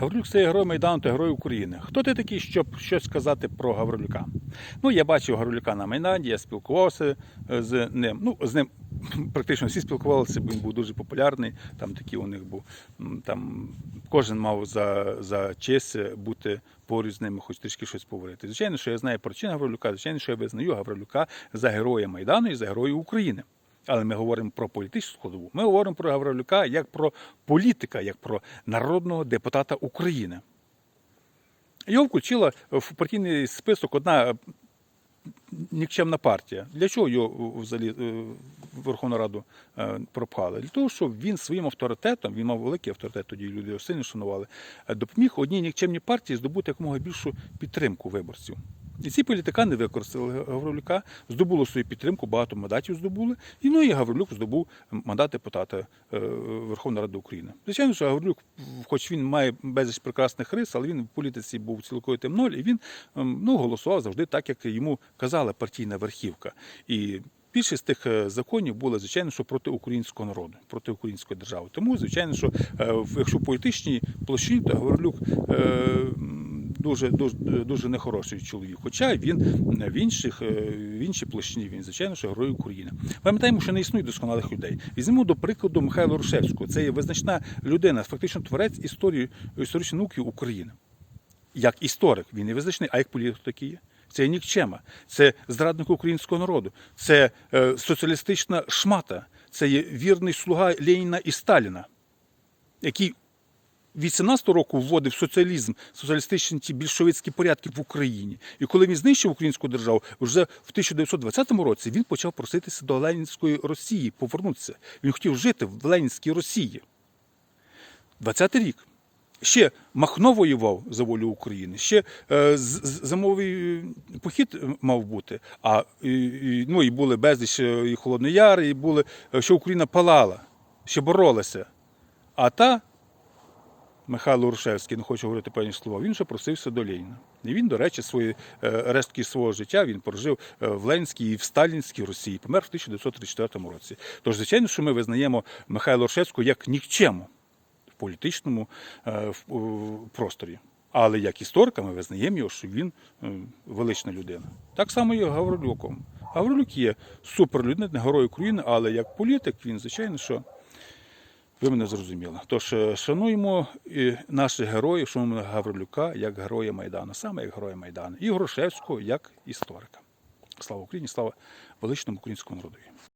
Гаврилюк це герой Майдану та герой України. Хто ти такий, щоб щось сказати про Гаврилюка? Ну, я бачив Гаврилюка на Майдані, я спілкувався е, з ним. Ну, з ним практично всі спілкувалися, бо він був дуже популярний. Там такі у них був. Там кожен мав за, за честь бути поруч з ними, хоч трішки щось поговорити. Звичайно, що я знаю причин Гаврилюка, звичайно, що я визнаю Гаврилюка за героя Майдану і за героя України. Але ми говоримо про політичну складову. Ми говоримо про Гаврилюка як про політика, як про народного депутата України. Його включила в партійний список одна е, нікчемна партія. Для чого його е, взагалі е, в Верховну Раду е, пропхали? Для того, щоб він своїм авторитетом, він мав великий авторитет, тоді люди його сильно шанували, е, допоміг одній нікчемній партії здобути якомога більшу підтримку виборців. І ці політикани використали Гаврилюка, здобули свою підтримку, багато мандатів здобули. І ну і Гаврилюк здобув мандат депутата е, Верховної Ради України. Звичайно, що Гаврилюк, хоч він має безліч прекрасних рис, але він в політиці був цілковитим ноль, і він ем, ну, голосував завжди так, як йому казала партійна верхівка. І Більшість тих е, законів були, звичайно, що проти українського народу, проти української держави. Тому, звичайно, що е, якщо в політичній площині, то Гаврилюк дуже, дуже, дуже нехороший чоловік. Хоча він в інших е, в іншій площині він, звичайно, що герой України. Пам'ятаємо, що не існує досконалих людей. Візьмемо до прикладу Михайла Рушевського. Це є визначна людина, фактично творець історії історичної науки України як історик, він не визначений, а як політик такий є. Це є нікчема, це зрадник українського народу, це е, соціалістична шмата, це є вірний слуга Леніна і Сталіна, який від 17 року вводив соціалізм, соціалістичні ті більшовицькі порядки в Україні. І коли він знищив українську державу, вже в 1920 році він почав проситися до Ленінської Росії повернутися. Він хотів жити в Ленінській Росії. 20-й рік. Ще Махно воював за волю України, ще е, зимовий похід е, мав бути. А і, і, ну, і були безліч е, і Холодний Яр, і були, е, що Україна палала, ще боролася. А та Михайло Рушевський, не хочу говорити певні слова, він вже просився до Леніна. І він, до речі, свої е, рештки свого життя він прожив е, в Ленінській і в Сталінській Росії, помер в 1934 році. Тож, звичайно, що ми визнаємо Михайла Рушевського як нікчему в політичному е, просторі. Але як історика ми визнаємо його, що він велична людина. Так само і Гаврилюком. Гаврилюк є суперлюдина, герой України, але як політик він, звичайно, що ви мене зрозуміли. Тож е, шануємо наших героїв, шануємо Гаврилюка як героя Майдану, саме як героя Майдану, і Грушевського як історика. Слава Україні, слава величному українському народові.